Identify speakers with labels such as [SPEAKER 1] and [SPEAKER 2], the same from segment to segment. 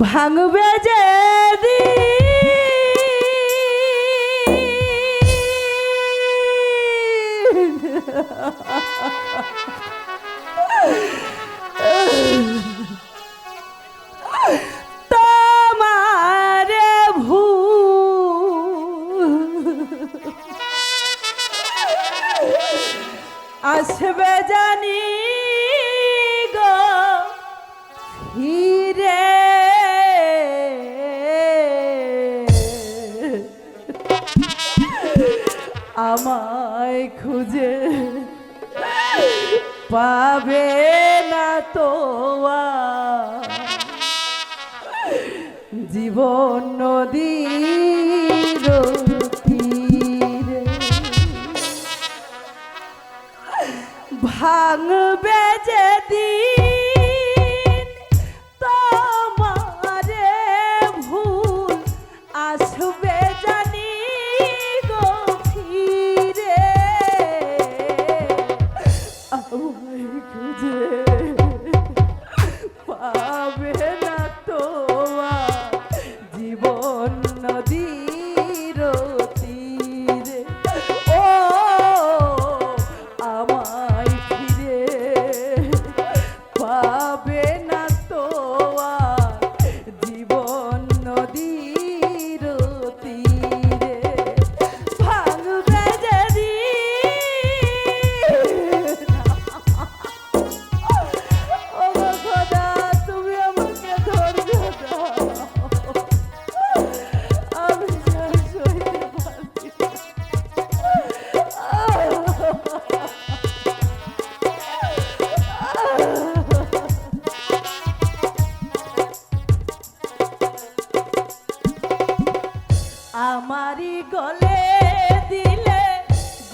[SPEAKER 1] ভাঙবে যে আসবে জানি গো আমায় খুঁজে পাবে না তো। জীবন নদীর ভাঙবে যেদিন পাবে আমারই গলে দিলে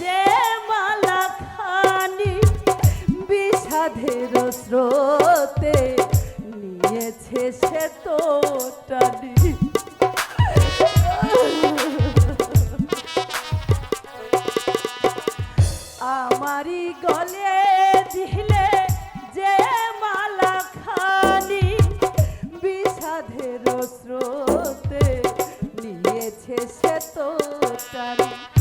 [SPEAKER 1] যে মালা খানি বিষাধের স্রোতে নিয়েছে সে তো টানি। আমারই গলে দিলে যে মালা খানি বিষাধের স্রোতে নিয়েছে সে তো টানি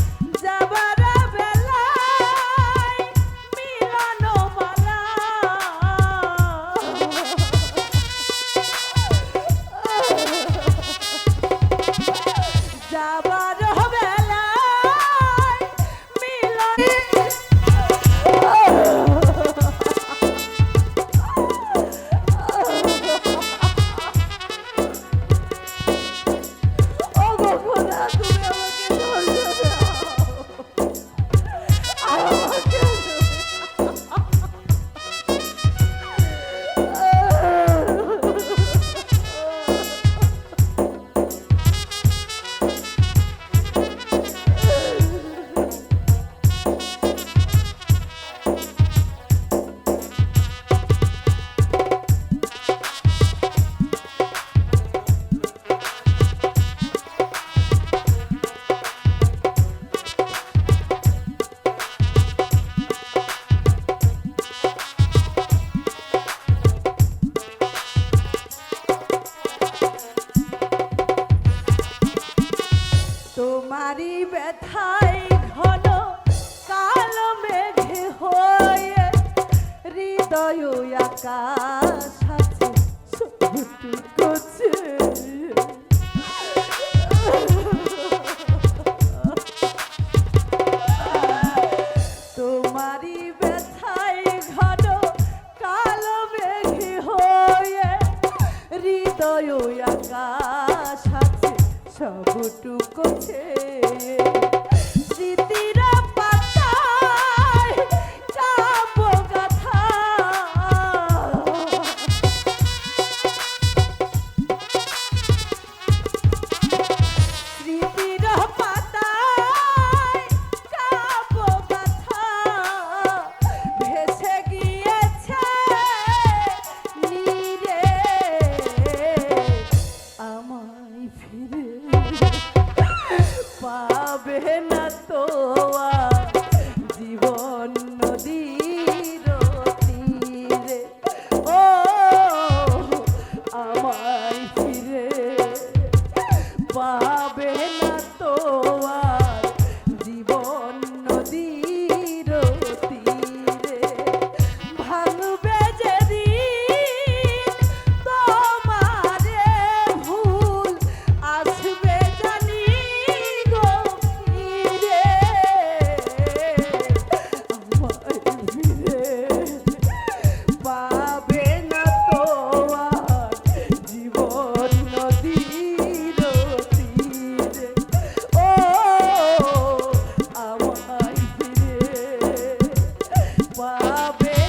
[SPEAKER 1] ব্যথায় ঘন কালো মেঘে হয়ে হৃদয় আকাশ ব্যথায় ঘন কালো মেঘে হয়ে হৃদয় আকাশ সবটুকু স্মৃতির papo